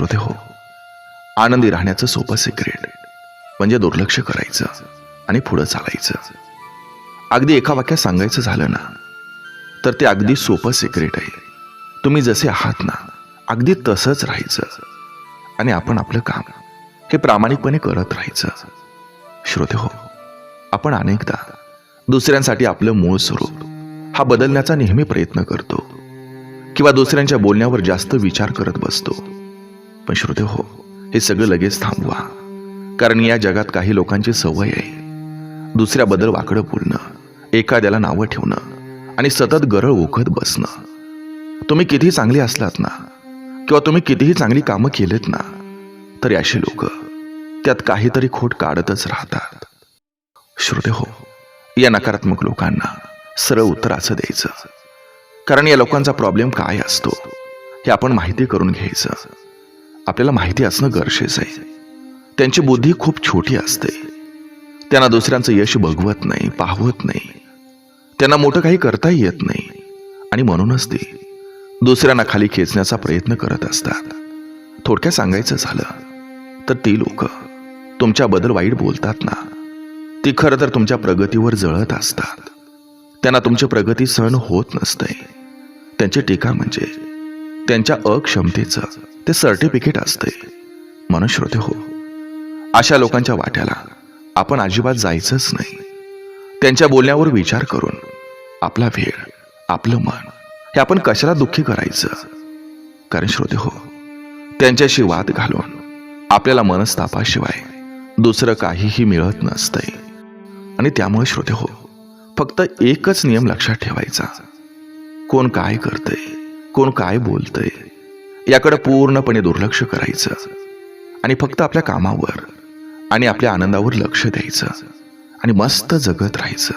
श्रोते हो आनंदी राहण्याचं सोपं सिक्रेट म्हणजे दुर्लक्ष करायचं आणि पुढं चालायचं. अगदी एका वाक्यात सांगायचं झालं ना तर ते अगदी सोपं सिक्रेट आहे. तुम्ही जसे आहात ना अगदी तसंच राहायचं. आणि आपण आपलं काम हे प्रामाणिकपणे करत राहायचं. श्रोते हो आपण अनेकदा दुसऱ्यांसाठी आपलं मूळ स्वरूप हा बदलण्याचा नेहमी प्रयत्न करतो. किंवा दुसऱ्यांच्या बोलण्यावर जास्त विचार करत बसतो. पण श्रोते हो हे सगळं लगेच थांबवा. कारण या जगात काही लोकांची सवय आहे. दुसऱ्याबद्दल वाकडं बोलणं एखाद्याला नावं ठेवणं आणि सतत गरळ ओखत बसणं. तुम्ही कितीही चांगले असलात ना किंवा तुम्ही कितीही चांगली कामं केलेत ना तरी अशी लोक त्यात काहीतरी खोट काढतच राहतात. श्रोते हो या नकारात्मक लोकांना सरळ उत्तर असं द्यायचं. कारण या लोकांचा प्रॉब्लेम काय असतो हे आपण माहिती करून घ्यायचं. आपल्याला माहिती असणं गरजेचं आहे. त्यांची बुद्धी खूप छोटी असते. त्यांना दुसऱ्यांचं यश बघवत नाही पाहवत नाही. त्यांना मोठं काही करताही येत नाही. आणि म्हणूनच ते दुसऱ्यांना खाली खेचण्याचा प्रयत्न करत असतात. थोडक्यात सांगायचं झालं तर ती लोक तुमच्याबद्दल वाईट बोलतात ना? ती खरं तर तुमच्या प्रगतीवर जळत असतात. त्यांना तुमची प्रगती सहन होत नसते. त्यांची टीका म्हणजे त्यांच्या अक्षमतेचं ते सर्टिफिकेट असते. म्हणून श्रोते हो. अशा लोकांच्या वाट्याला आपण अजिबात जायचंच नाही. त्यांच्या बोलण्यावर विचार करून आपला वेळ आपलं मन हे आपण कशाला दुःखी करायचं? कारण श्रोते हो त्यांच्याशी वाद घालून आपल्याला मनस्तापाशिवाय दुसरं काहीही मिळत नसतंय. आणि त्यामुळे श्रोते हो फक्त एकच नियम लक्षात ठेवायचा. कोण काय करतंय कोण काय बोलतंय? याकडे पूर्णपणे दुर्लक्ष करायचं. आणि फक्त आपल्या कामावर आणि आपल्या आनंदावर लक्ष द्यायचं. आणि मस्त जगत राहायचं.